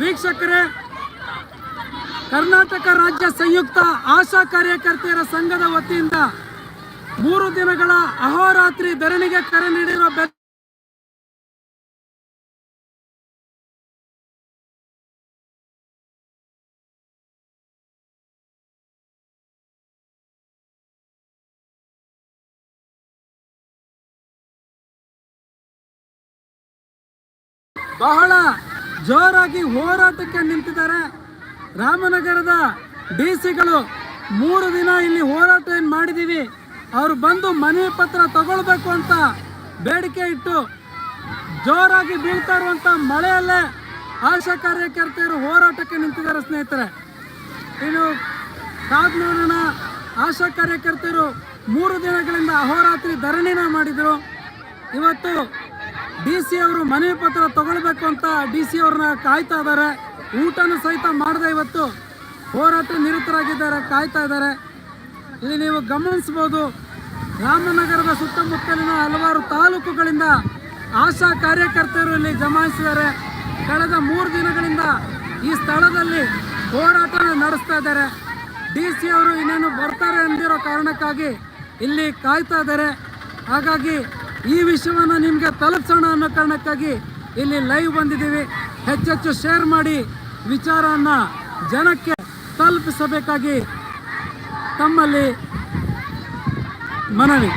ವೀಕ್ಷಕರೇ, ಕರ್ನಾಟಕ ರಾಜ್ಯ ಸಂಯುಕ್ತ ಆಶಾ ಕಾರ್ಯಕರ್ತೆಯರ ಸಂಘದ ವತಿಯಿಂದ ಮೂರು ದಿನಗಳ ಅಹೋರಾತ್ರಿ ಧರಣಿಗೆ ಕರೆ ನೀಡಿರುವ ಬಹಳ ಜೋರಾಗಿ ಹೋರಾಟಕ್ಕೆ ನಿಂತಿದ್ದಾರೆ. ರಾಮನಗರದ ಡಿ ಸಿಗಳು ಮೂರು ದಿನ ಇಲ್ಲಿ ಹೋರಾಟ ಏನು ಮಾಡಿದ್ದೀವಿ ಅವರು ಬಂದು ಮನೆ ಪತ್ರ ತಗೊಳ್ಬೇಕು ಅಂತ ಬೇಡಿಕೆ ಇಟ್ಟು ಜೋರಾಗಿ ಬೀಳ್ತಾ ಇರುವಂಥ ಮಳೆಯಲ್ಲೇ ಆಶಾ ಕಾರ್ಯಕರ್ತೆಯರು ಹೋರಾಟಕ್ಕೆ ನಿಂತಿದ್ದಾರೆ ಸ್ನೇಹಿತರೆ. ಇನ್ನು ಕಾದ್ನೂರಿನ ಆಶಾ ಕಾರ್ಯಕರ್ತರು ಮೂರು ದಿನಗಳಿಂದ ಅಹೋರಾತ್ರಿ ಧರಣಿನ ಮಾಡಿದರು. ಇವತ್ತು ಡಿ ಸಿ ಅವರು ಮನೆ ಪತ್ರ ತಗೊಳ್ಬೇಕು ಅಂತ ಡಿ ಸಿ ಅವ್ರನ್ನ ಕಾಯ್ತಾ ಇದ್ದಾರೆ. ಊಟನ ಸಹಿತ ಮಾಡದೆ ಇವತ್ತು. ಹೋರಾಟ ನಿರತರಾಗಿದ್ದಾರೆ, ಕಾಯ್ತಾ ಇದ್ದಾರೆ. ಇಲ್ಲಿ ನೀವು ಗಮನಿಸ್ಬೋದು ರಾಮನಗರದ ಸುತ್ತಮುತ್ತಲಿನ ಹಲವಾರು ತಾಲೂಕುಗಳಿಂದ ಆಶಾ ಕಾರ್ಯಕರ್ತರು ಇಲ್ಲಿ ಜಮಾಯಿಸಿದ್ದಾರೆ. ಕಳೆದ ಮೂರು ದಿನಗಳಿಂದ ಈ ಸ್ಥಳದಲ್ಲಿ ಹೋರಾಟ ನಡೆಸ್ತಾ ಇದ್ದಾರೆ. ಡಿ ಸಿ ಅವರು ಇನ್ನೇನು ಬರ್ತಾರೆ ಅಂದಿರೋ ಕಾರಣಕ್ಕಾಗಿ ಇಲ್ಲಿ ಕಾಯ್ತಾ ಇದ್ದಾರೆ. ಹಾಗಾಗಿ ಈ ವಿಷಯವನ್ನು ನಿಮಗೆ ತಲುಪಿಸೋಣ ಅನ್ನೋ ಕಾರಣಕ್ಕಾಗಿ ಇಲ್ಲಿ ಲೈವ್ ಬಂದಿದ್ದೀವಿ. ಹೆಚ್ಚೆಚ್ಚು ಶೇರ್ ಮಾಡಿ ವಿಚಾರವನ್ನು ಜನಕ್ಕೆ ತಲುಪಿಸಬೇಕಾಗಿ ತಮ್ಮಲ್ಲಿ ಮನವಿ.